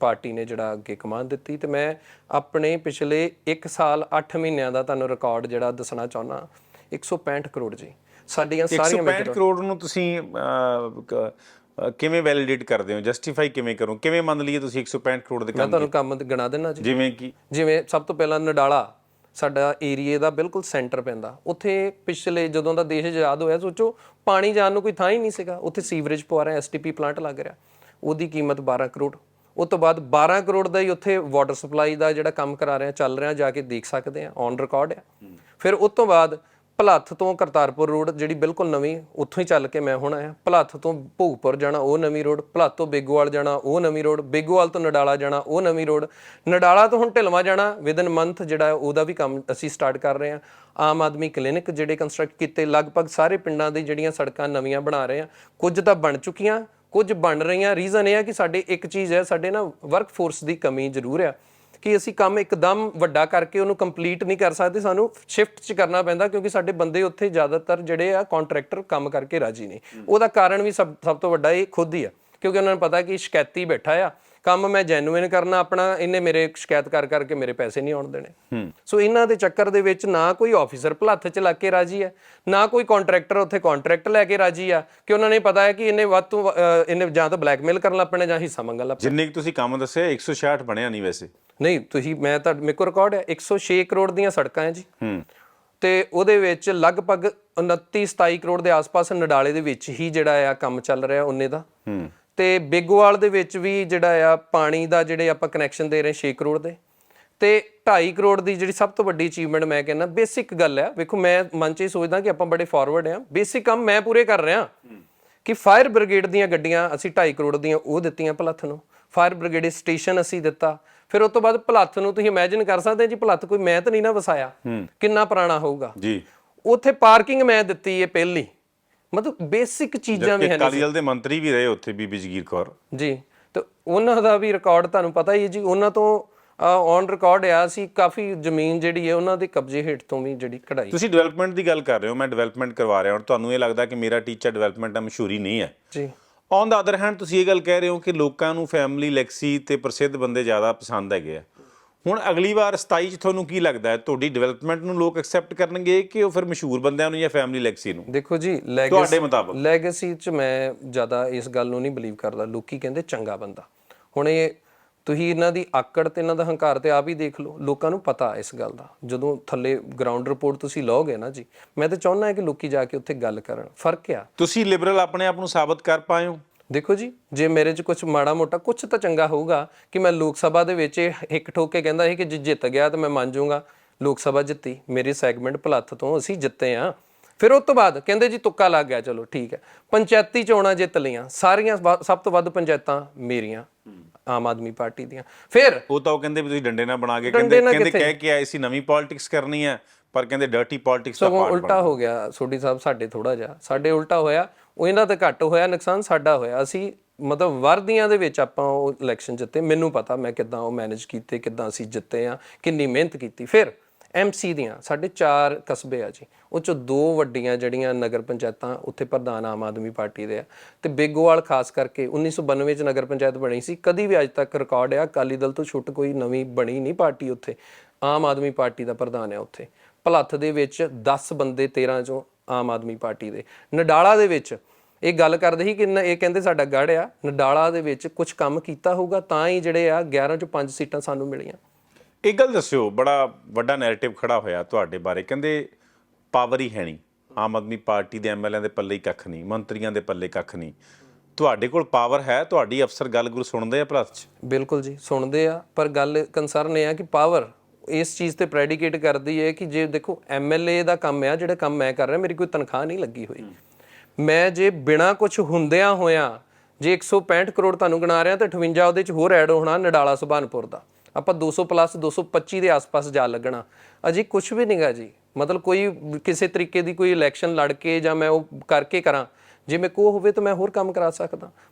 Party ਨੇ ਜਿਹੜਾ ਅੱਗੇ ਕਮਾਨ ਦਿੱਤੀ ਤੇ ਮੈਂ ਆਪਣੇ ਪਿਛਲੇ 1 ਸਾਲ 8 ਮਹੀਨਿਆਂ ਦਾ ਤੁਹਾਨੂੰ ਰਿਕਾਰਡ ਜਿਹੜਾ ਦੱਸਣਾ ਚਾਹੁੰਦਾ 165 ਕਰੋੜ ਜੀ। ਸਾਡੀਆਂ ਸਾਰੀਆਂ 165 ਕਰੋੜ ਨੂੰ ਤੁਸੀਂ ਕਿਵੇਂ ਵੈਲੀਡੇਟ ਕਰਦੇ ਹੋ? ਜਸਟੀਫਾਈ ਕਿਵੇਂ ਕਰੋ? ਕਿਵੇਂ ਮੰਨ ਲਈਏ ਤੁਸੀਂ 165 ਕਰੋੜ ਦੇ ਮੈਂ ਕੰਮ ਤੁਹਾਨੂੰ ਕੰਮ ਗਿਣਾ ਦੇਣਾ ਜੀ। ਜਿਵੇਂ ਕਿ ਜਿਵੇਂ ਸਭ ਤੋਂ ਪਹਿਲਾਂ ਨਡਾਲਾ ਸਾਡਾ ਏਰੀਏ ਦਾ ਬਿਲਕੁਲ ਸੈਂਟਰ ਪੈਂਦਾ। ਉੱਥੇ ਪਿਛਲੇ ਜਦੋਂ ਦਾ ਦੇਸ਼ ਆਜ਼ਾਦ ਹੋਇਆ ਸੋਚੋ ਪਾਣੀ ਜਾਣ ਨੂੰ ਕੋਈ ਥਾਂ ਹੀ ਨਹੀਂ ਸੀਗਾ। ਉੱਥੇ ਸੀਵਰੇਜ ਪਵਾ ਰਹੇ ਐਸਟੀਪੀ ਪਲਾਂਟ ਲੱਗ ਰਿਹਾ। ਉਹਦੀ ਕੀਮਤ 12 ਕਰੋੜ। ਉਸ ਤੋਂ ਬਾਅਦ 12 ਕਰੋੜ ਦਾ ਹੀ ਉੱਥੇ ਵਾਟਰ ਸਪਲਾਈ ਦਾ ਜਿਹੜਾ ਕੰਮ ਕਰਾ ਰਹੇ ਚੱਲ ਰਿਹਾ ਜਾ ਕੇ ਦੇਖ ਸਕਦੇ ਆ ਔਨ ਰਿਕਾਰਡ ਆ। ਫਿਰ ਉਸ ਤੋਂ ਬਾਅਦ ਭਲੱਥ ਤੋਂ ਕਰਤਾਰਪੁਰ ਰੋਡ ਜਿਹੜੀ ਬਿਲਕੁਲ ਨਵੀਂ ਉੱਥੋਂ ਹੀ ਚੱਲ ਕੇ ਮੈਂ ਹੁਣ ਆਇਆ। ਭਲੱਥ ਤੋਂ ਭੋਗਪੁਰ ਜਾਣਾ ਉਹ ਨਵੀਂ ਰੋਡ ਭਲੱਥ ਤੋਂ ਬੇਗੋਵਾਲ ਜਾਣਾ ਉਹ ਨਵੀਂ ਰੋਡ ਬੇਗੋਵਾਲ ਤੋਂ ਨਡਾਲਾ ਜਾਣਾ ਉਹ ਨਵੀਂ ਰੋਡ। ਨਡਾਲਾ ਤੋਂ ਹੁਣ ਢਿਲਵਾ ਜਾਣਾ ਵਿਦਨ ਮੰਥ ਜਿਹੜਾ ਉਹਦਾ ਵੀ ਕੰਮ ਅਸੀਂ ਸਟਾਰਟ ਕਰ ਰਹੇ ਹਾਂ। ਆਮ ਆਦਮੀ ਕਲੀਨਿਕ ਜਿਹੜੇ ਕੰਸਟਰਕਟ ਕੀਤੇ ਲਗਭਗ ਸਾਰੇ ਪਿੰਡਾਂ ਦੀ ਜਿਹੜੀਆਂ ਸੜਕਾਂ ਨਵੀਆਂ ਬਣਾ ਰਹੇ ਆ ਕੁਝ ਤਾਂ ਬਣ ਚੁੱਕੀਆਂ। ਕੁਝ ਬਣ ਰਹੀਆਂ। ਰੀਜ਼ਨ ਇਹ ਆ ਕਿ ਸਾਡੇ ਇੱਕ ਚੀਜ਼ ਹੈ, ਸਾਡੇ ਨਾ ਵਰਕ ਫੋਰਸ ਦੀ ਕਮੀ ਜ਼ਰੂਰ ਆ ਕਿ ਅਸੀਂ ਕੰਮ ਇੱਕਦਮ ਵੱਡਾ ਕਰਕੇ ਉਹਨੂੰ ਕੰਪਲੀਟ ਨਹੀਂ ਕਰ ਸਕਦੇ। ਸਾਨੂੰ ਸ਼ਿਫਟ 'ਚ ਕਰਨਾ ਪੈਂਦਾ ਕਿਉਂਕਿ ਸਾਡੇ ਬੰਦੇ ਉੱਥੇ ਜ਼ਿਆਦਾਤਰ ਜਿਹੜੇ ਆ ਕੰਟਰੈਕਟਰ ਕੰਮ ਕਰਕੇ ਰਾਜੀ ਨੇ। ਉਹਦਾ ਕਾਰਨ ਵੀ ਸਭ ਸਭ ਤੋਂ ਵੱਡਾ ਇਹ ਖੁਦ ਹੀ ਆ। ਕਿਉਂਕਿ ਉਹਨਾਂ ਨੂੰ ਪਤਾ ਕਿ ਸ਼ਿਕਾਇਤੀ ਬੈਠਾ ਆ। ਕੰਮ ਮੈਂ ਜੈਨੂਇਨ ਕਰਨਾ ਆਪਣਾ ਇਹਨੇ ਮੇਰੇ ਸ਼ਿਕਾਇਤ ਕਰ ਕਰਕੇ ਮੇਰੇ ਪੈਸੇ ਨਹੀਂ ਆਉਣ ਦੇਣੇ। ਸੋ ਇਹਨਾਂ ਦੇ ਚੱਕਰ ਦੇ ਵਿੱਚ ਨਾ ਕੋਈ ਆਫੀਸਰ ਭਲੱਥ ਚ ਲੱਗ ਕੇ ਰਾਜੀ ਹੈ ਨਾ ਕੋਈ ਕੰਟਰੈਕਟਰ ਉੱਥੇ ਕੰਟਰੈਕਟ ਲੈ ਕੇ ਰਾਜੀ ਆ ਕਿ ਉਹਨਾਂ ਨੇ ਪਤਾ ਹੈ ਕਿ ਇਹਨੇ ਵੱਧ ਤੋਂ ਇਹਨੇ ਜਾਂ ਤਾਂ ਬਲੈਕਮੇਲ ਕਰਨ ਲੱਗ ਪੈਣਾ ਜਾਂ ਹਿੱਸਾ ਮੰਗਣ ਲੱਗ ਪੈਣਾ ਜਿੰਨੇ ਕੁ ਤੁਸੀਂ ਕੰਮ ਦੱਸਿਆ 166 ਬਣਿਆ ਨਹੀਂ ਵੈਸੇ। ਨਹੀਂ ਤੁਸੀਂ ਮੈਂ ਤਾਂ ਮੇਰੇ ਕੋਲ ਰਿਕਾਰਡ ਹੈ 106 ਕਰੋੜ ਦੀਆਂ ਸੜਕਾਂ ਹੈ ਜੀ। ਹੂੰ। ਤੇ ਉਹਦੇ ਵਿੱਚ ਲਗਭਗ 29 27 ਕਰੋੜ ਦੇ ਆਸ-ਪਾਸ ਨਡਾਲੇ ਦੇ ਵਿੱਚ ਹੀ ਜਿਹੜਾ ਆ ਕੰਮ ਚੱਲ ਰਿਹਾ ਉਹਨੇ ਦਾ। ਹੂੰ। ਤੇ ਬਿੱਗੋਵਾਲ ਦੇ ਵਿੱਚ ਵੀ ਜਿਹੜਾ ਆ ਪਾਣੀ ਦਾ ਜਿਹੜੇ ਆਪਾਂ ਕਨੈਕਸ਼ਨ ਦੇ ਰਹੇ 6 ਕਰੋੜ ਦੇ। ਤੇ 2.5 ਕਰੋੜ ਦੀ ਜਿਹੜੀ ਸਭ ਤੋਂ ਵੱਡੀ ਅਚੀਵਮੈਂਟ ਮੈਂ ਕਹਿੰਦਾ ਬੇਸਿਕ ਗੱਲ ਆ। ਵੇਖੋ ਮੈਂ ਮਨ 'ਚ ਹੀ ਸੋਚਦਾ ਕਿ ਆਪਾਂ ਬੜੇ ਫਾਰਵਰਡ ਆ। ਬੇਸਿਕ ਕੰਮ ਮੈਂ ਪੂਰੇ ਕਰ ਰਿਹਾ। ਕਿ ਫਾਇਰ ਬ੍ਰਿਗੇਡ ਦੀਆਂ ਗੱਡੀਆਂ ਅਸੀਂ 2.5 ਕਰੋੜ ਦੀਆਂ ਉਹ ਦਿੱਤੀਆਂ ਭਲੱਥ ਨੂੰ। ਫਾਇਰ ਬ੍ਰਿਗੇਡ ਸਟੇਸ਼ਨ ਅਸੀਂ ਦਿੱਤਾ। ਫਿਰ ਉਸ ਤੋਂ ਬਾਅਦ ਭਲੱਥ ਨੂੰ ਤੁਸੀਂ ਇਮੇਜਿਨ ਕਰ ਸਕਦੇ ਜੀ ਭਲੱਥ ਕੋਈ ਮੈਂ ਤਾਂ ਨਹੀਂ ਨਾ ਵਸਾਇਆ। ਕਿੰਨਾ ਪੁਰਾਣਾ ਹੋਊਗਾ। ਜੀ। ਉੱਥੇ ਪਾਰਕਿੰਗ ਮੈਂ ਦਿੱਤੀ ਹੈ ਪਹਿਲੀ। ਮਤਲਬ ਬੇਸਿਕ ਚੀਜ਼ਾਂ ਵੀ ਹਨ ਅਕਾਲੀ ਦਲ ਦੇ ਮੰਤਰੀ ਵੀ ਰਹੇ ਉੱਥੇ ਬੀਬੀ ਜਗੀਰ ਕੌਰ। ਜੀ ਤੇ ਉਹਨਾਂ ਦਾ ਵੀ ਰਿਕਾਰਡ ਤੁਹਾਨੂੰ ਪਤਾ ਹੀ ਹੈ ਜੀ ਉਹਨਾਂ ਤੋਂ ਔਨ ਰਿਕਾਰਡ ਆ ਸੀ ਕਾਫੀ ਜ਼ਮੀਨ ਜਿਹੜੀ ਹੈ ਉਹਨਾਂ ਦੇ ਕਬਜ਼ੇ ਹੇਠ ਤੋਂ ਵੀ ਜਿਹੜੀ ਕਢਾਈ। ਤੁਸੀਂ ਡਿਵੈਲਪਮੈਂਟ ਦੀ ਗੱਲ ਕਰ ਰਹੇ ਹੋ ਮੈਂ ਡਿਵੈਲਪਮੈਂਟ ਕਰਵਾ ਰਿਹਾ ਹਾਂ ਤੁਹਾਨੂੰ ਇਹ ਲੱਗਦਾ ਕਿ ਮੇਰਾ ਟੀਚਰ ਡਿਵੈਲਪਮੈਂਟ ਦਾ ਮਸ਼ਹੂਰੀ ਨਹੀਂ ਹੈ। ਜੀ। ਔਨ ਦਾ ਅਦਰ ਹੈਂਡ ਤੁਸੀਂ ਇਹ ਗੱਲ ਕਹਿ ਰਹੇ ਹੋ ਕਿ ਲੋਕਾਂ ਨੂੰ ਫੈਮਿਲੀ ਲੈਕਸੀ ਤੇ ਪ੍ਰਸਿੱਧ ਬੰਦੇ ਜ਼ਿਆਦਾ ਪਸੰਦ ਹੈਗੇ ਆ। ਹੁਣ ਅਗਲੀ ਵਾਰ 27 ਚ ਤੁਹਾਨੂੰ ਕੀ ਲੱਗਦਾ ਹੈ? ਤੁਹਾਡੀ ਡਿਵੈਲਪਮੈਂਟ ਨੂੰ ਲੋਕ ਐਕਸੈਪਟ ਕਰਨਗੇ ਕਿ ਉਹ ਫਿਰ ਮਸ਼ਹੂਰ ਬੰਦਿਆਂ ਨੂੰ ਜਾਂ ਫੈਮਿਲੀ ਲੈਕਸੀ ਨੂੰ? ਦੇਖੋ ਜੀ ਤੁਹਾਡੇ ਮੁਤਾਬਕ। ਲੈਗੇਸੀ ਚ ਮੈਂ ਜ਼ਿਆਦਾ ਇਸ ਗੱਲ ਨੂੰ ਨਹੀਂ ਬਲੀਵ ਕਰਦਾ। ਲੋਕੀ ਕਹਿੰਦੇ ਚੰਗਾ ਬੰਦਾ। ਹੁਣ ਇਹ ਤੁਸੀਂ ਇਹਨਾਂ ਦੀ ਆਕੜ ਤੇ ਇਹਨਾਂ ਦਾ ਹੰਕਾਰ ਤੇ ਆਪ ਹੀ ਦੇਖ ਲਓ। ਲੋਕਾਂ ਨੂੰ ਪਤਾ ਇਸ ਗੱਲ ਦਾ। ਜਦੋਂ ਥੱਲੇ ਗਰਾਊਂਡ ਰਿਪੋਰਟ ਤੁਸੀਂ ਲਓਗੇ ਨਾ ਜੀ ਮੈਂ ਤਾਂ ਚਾਹੁੰਦਾ ਕਿ ਲੋਕੀ ਜਾ ਕੇ ਉੱਥੇ ਗੱਲ ਕਰਨ। ਫ਼ਰਕ ਆ। ਤੁਸੀਂ ਲਿਬਰਲ ਆਪਣੇ ਆਪ ਨੂੰ ਸਾਬਤ ਕਰ ਪਾਏ ਹੋ? ਦੇਖੋ ਜੀ, ਜੇ ਮੇਰੇ 'ਚ ਕੁਝ ਮਾੜਾ ਮੋਟਾ ਕੁਝ ਤਾਂ ਚੰਗਾ ਹੋਊਗਾ ਕਿ ਮੈਂ ਲੋਕ ਸਭਾ ਦੇ ਵਿੱਚ ਇੱਕ ਠੋਕ ਕੇ ਕਹਿੰਦਾ ਸੀ ਕਿ ਜੇ ਜਿੱਤ ਗਿਆ ਤਾਂ ਮੈਂ ਮੰਨ ਜਾਊਂਗਾ। ਲੋਕ ਸਭਾ ਜਿੱਤੀ, ਮੇਰੇ ਸੈਗਮੈਂਟ ਭਲੱਥ ਤੋਂ ਅਸੀਂ ਜਿੱਤੇ ਆ। ਫਿਰ ਉਸ ਤੋਂ ਬਾਅਦ ਕਹਿੰਦੇ ਜੀ ਤੁੱਕਾ ਲੱਗ ਗਿਆ, ਚਲੋ ਠੀਕ ਹੈ। ਪੰਚਾਇਤੀ ਚੋਣਾਂ ਜਿੱਤ ਲਈਆਂ, ਸਾਰੀਆਂ ਵ- ਸਭ ਤੋਂ ਵੱਧ ਪੰਚਾਇਤਾਂ ਮੇਰੀਆਂ। ਆਮ ਆਦਮੀ ਪਾਰਟੀ ਦੀਆਂ। ਫਿਰ ਉਹ ਤਾਂ ਉਹ ਕਹਿੰਦੇ ਵੀ ਤੁਸੀਂ ਡੰਡੇ ਨਾਲ ਬਣਾ ਕੇ ਕਹਿੰਦੇ ਕਹਿੰਦੇ? ਕਹਿ ਕੇ ਆਏ ਸੀ ਨਵੀਂ ਪੋਲਿਟਿਕਸ ਕਰਨੀ ਹੈ ਪਰ ਕਹਿੰਦੇ ਡਰਟੀ ਪੋਲਿਟਿਕਸ ਦਾ ਪਾਰਟ ਉਲਟਾ ਹੋ ਗਿਆ। ਸੋਢੀ ਸਾਹਿਬ ਸਾਡੇ ਥੋੜਾ ਜਿਹਾ। ਸਾਡੇ ਉਲਟਾ ਹੋਇਆ ਉਹ ਇਹਨਾਂ ਤੇ ਘੱਟ ਹੋਇਆ ਨੁਕਸਾਨ ਸਾਡਾ ਹੋਇਆ। ਅਸੀਂ ਮਤਲਬ ਵਰਦੀਆਂ ਦੇ ਵਿੱਚ ਆਪਾਂ ਉਹ ਇਲੈਕਸ਼ਨ ਜਿੱਤੇ ਮੈਨੂੰ ਪਤਾ ਮੈਂ ਕਿੱਦਾਂ ਉਹ ਮੈਨੇਜ ਕੀਤੇ ਕਿੱਦਾਂ ਅਸੀਂ ਜਿੱਤੇ ਆ ਕਿੰਨੀ ਮਿਹਨਤ ਕੀਤੀ। ਫਿਰ ਐਮਸੀ ਦੀਆਂ, ਸਾਡੇ ਚਾਰ ਕਸਬੇ ਆ ਜੀ। ਉਹ ਚੋਂ ਦੋ ਵੱਡੀਆਂ ਜਿਹੜੀਆਂ ਨਗਰ ਪੰਚਾਇਤਾਂ ਉੱਥੇ ਪ੍ਰਧਾਨ ਆਮ ਆਦਮੀ ਪਾਰਟੀ ਦੇ ਆ। ਤੇ ਬੇਗੋਵਾਲ ਖਾਸ ਕਰਕੇ 1992 ਚ ਨਗਰ ਪੰਚਾਇਤ ਬਣੀ ਸੀ। ਕਦੀ ਵੀ ਅੱਜ ਤੱਕ ਰਿਕਾਰਡ ਆ, ਅਕਾਲੀ ਦਲ ਤੋਂ ਛੁੱਟ ਕੋਈ ਨਵੀਂ ਬਣੀ ਨਹੀਂ ਪਾਰਟੀ ਉੱਥੇ। ਆਮ ਆਦਮੀ ਪਾਰਟੀ ਦਾ ਪ੍ਰਧਾਨ ਆ ਉੱਥੇ। ਭਲੱਥ ਦੇ ਵਿੱਚ 10 ਬੰਦੇ 13 ਚੋਂ ਆਮ ਆਦਮੀ ਪਾਰਟੀ ਦੇ। ਨਡਾਲਾ ਦੇ ਵਿੱਚ ਇਹ ਗੱਲ ਕਰਦੇ ਸੀ ਕਿ ਇਹ ਕਹਿੰਦੇ ਸਾਡਾ ਗੜ ਆ, ਨਡਾਲਾ ਦੇ ਵਿੱਚ ਕੁਝ ਕੰਮ ਕੀਤਾ ਹੋਊਗਾ ਤਾਂ ਹੀ ਜਿਹੜੇ ਆ 11 ਚੋਂ 5 ਸੀਟਾਂ ਸਾਨੂੰ ਮਿਲੀਆਂ। ਇੱਕ ਗੱਲ ਦੱਸਿਓ, ਬੜਾ ਵੱਡਾ ਨੈਰੇਟਿਵ ਖੜਾ ਹੋਇਆ ਤੁਹਾਡੇ ਬਾਰੇ। ਕਹਿੰਦੇ ਪਾਵਰ ਹੀ ਹੈ ਨਹੀਂ। ਆਮ ਆਦਮੀ ਪਾਰਟੀ ਦੇ ਐਮਐਲਏ ਦੇ ਪੱਲੇ ਹੀ ਕੱਖ ਨਹੀਂ, ਮੰਤਰੀਆਂ ਦੇ ਪੱਲੇ ਕੱਖ ਨਹੀਂ। ਤੁਹਾਡੇ ਕੋਲ ਪਾਵਰ ਹੈ? ਤੁਹਾਡੀ ਅਫਸਰ ਗੱਲ ਗੁਰੂ ਸੁਣਦੇ ਆ ਭਲੱਥ ਚ? ਬਿਲਕੁਲ ਜੀ, ਸੁਣਦੇ ਆ, ਪਰ ਗੱਲ ਕੰਸਰਨ ਇਹ ਆ ਕਿ ਪਾਵਰ ਇਸ ਚੀਜ਼ ਤੇ ਪ੍ਰੈਡੀਕੇਟ ਕਰਦੀ ਹੈ ਕਿ ਜੇ ਦੇਖੋ ਐਮਐਲਏ ਦਾ ਕੰਮ ਆ, ਜਿਹੜਾ ਕੰਮ ਮੈਂ ਕਰ ਰਿਹਾ, ਮੇਰੀ ਕੋਈ ਤਨਖਾਹ ਨਹੀਂ ਲੱਗੀ ਹੋਈ। ਮੈਂ ਜੇ ਬਿਨਾ ਕੁਝ ਹੁੰਦਿਆਂ ਹੋਇਆਂ, ਜੇ 165 ਕਰੋੜ ਤੁਹਾਨੂੰ ਗਿਣਾ ਰਿਹਾ, ਤਾਂ 58 ਉਹਦੇ ਚ ਹੋਰ ਐਡ ਹੋਣਾ ਨਡਾਲਾ ਸੁਭਾਨਪੁਰ ਦਾ। ਆਪਾਂ 200 ਪਲੱਸ 225 ਦੇ ਆਸ-ਪਾਸ ਜਾ ਲੱਗਣਾ। ਅਜੇ ਕੁਝ ਵੀ ਨਹੀਂਗਾ ਜੀ। ਮਤਲਬ ਕੋਈ ਕਿਸੇ ਤਰੀਕੇ ਦੀ ਕੋਈ ਇਲੈਕਸ਼ਨ ਲੜ ਕੇ ਜਾਂ ਮੈਂ ਉਹ ਕਰਕੇ ਕਰਾਂ। ਜੇ ਮੇਰੇ ਕੋ ਹੋਵੇ ਤਾਂ ਮੈਂ ਹੋਰ ਕੰਮ ਕਰਾ ਸਕਦਾ।